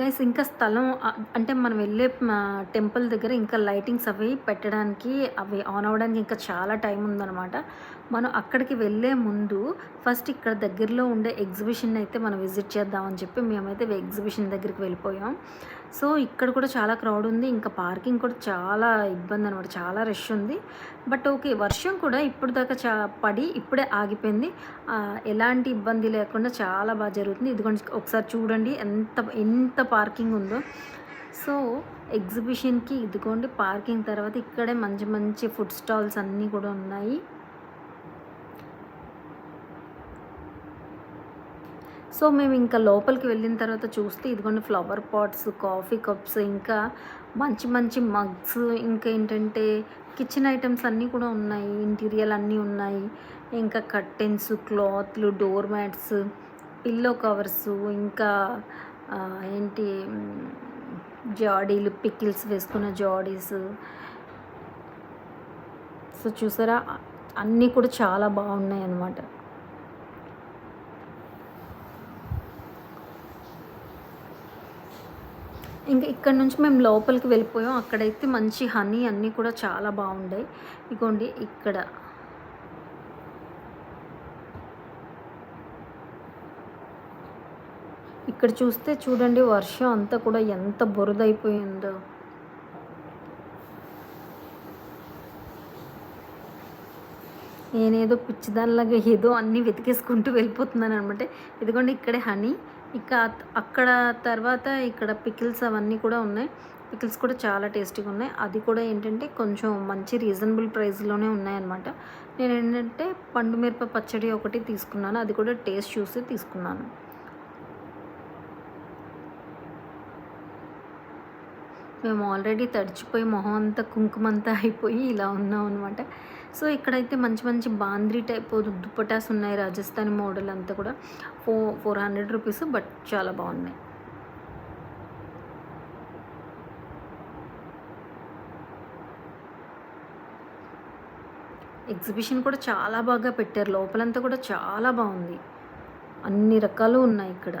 Guys ఇంకా స్థలం అంటే మనం వెళ్ళే టెంపుల్ దగ్గర ఇంకా లైటింగ్స్ అవి పెట్టడానికి అవి ఆన్ అవ్వడానికి ఇంకా చాలా టైం ఉందన్నమాట. మనం అక్కడికి వెళ్ళే ముందు ఫస్ట్ ఇక్కడ దగ్గరలో ఉండే ఎగ్జిబిషన్ అయితే మనం విజిట్ చేద్దామని చెప్పి మేమైతే ఎగ్జిబిషన్ దగ్గరికి వెళ్ళిపోయాం. సో ఇక్కడ కూడా చాలా క్రౌడ్ ఉంది. ఇంకా పార్కింగ్ కూడా చాలా ఇబ్బంది అనమాట చాలా రష్ ఉంది. బట్ ఓకే వర్షం కూడా ఇప్పుడు దాకా చా పడి ఇప్పుడే ఆగిపోయింది. ఎలాంటి ఇబ్బంది లేకుండా చాలా బాగా జరుగుతుంది. ఇదిగోండి ఒకసారి చూడండి ఎంత ఎంత పార్కింగ్ ఉందో. సో ఎగ్జిబిషన్కి ఇదిగోండి పార్కింగ్ తర్వాత ఇక్కడే మంచి మంచి ఫుడ్ స్టాల్స్ అన్నీ కూడా ఉన్నాయి. సో మేము ఇంకా లోపలికి వెళ్ళిన తర్వాత చూస్తే ఇదిగోండి ఫ్లవర్ పాట్స్ కాఫీ కప్స్ ఇంకా మంచి మంచి మగ్స్ ఇంకా ఏంటంటే కిచెన్ ఐటమ్స్ అన్నీ కూడా ఉన్నాయి. ఇంటీరియల్ అన్నీ ఉన్నాయి. ఇంకా కర్టెన్స్ క్లాత్లు డోర్ మ్యాట్స్ పిల్లో కవర్స్ ఇంకా ఏంటి జాడీలు పికిల్స్ వేసుకున్న జాడీస్. సో చూసారా అన్నీ కూడా చాలా బాగున్నాయి అన్నమాట. ఇంకా ఇక్కడ నుంచి మేము లోపలికి వెళ్ళిపోయాం. అక్కడైతే మంచి హనీ అన్నీ కూడా చాలా బాగుండాయి ఇగోండి ఇక్కడ. ఇక్కడ చూస్తే చూడండి వర్షం అంతా కూడా ఎంత బురదైపోయిందో. నేనేదో పిచ్చిదానిలాగా ఏదో అన్నీ వెతికేసుకుంటూ వెళ్ళిపోతున్నాను అనమాట. ఇదిగోండి ఇక్కడే హనీ. ఇక అక్కడ తర్వాత ఇక్కడ పికిల్స్ అవన్నీ కూడా ఉన్నాయి. పికిల్స్ కూడా చాలా టేస్టీగా ఉన్నాయి. అది కూడా ఏంటంటే కొంచెం మంచి రీజనబుల్ ప్రైస్లోనే ఉన్నాయన్నమాట. నేను ఏంటంటే పండు మిరప పచ్చడి ఒకటి తీసుకున్నాను. అది కూడా టేస్ట్ చూసి తీసుకున్నాను. మేము ఆల్రెడీ తడిచిపోయి మొహం అంతా కుంకుమంతా అయిపోయి ఇలా ఉన్నాం అనమాట సో ఇక్కడైతే మంచి మంచి బాంద్రీ టైప్ దుప్పటాస్ ఉన్నాయి రాజస్థానీ మోడల్ అంతా కూడా. ఫో ఫోర్ హండ్రెడ్ రూపీస్ బట్ చాలా బాగున్నాయి. ఎగ్జిబిషన్ కూడా చాలా బాగా పెట్టారు. లోపలంతా కూడా చాలా బాగుంది. అన్ని రకాలు ఉన్నాయి ఇక్కడ.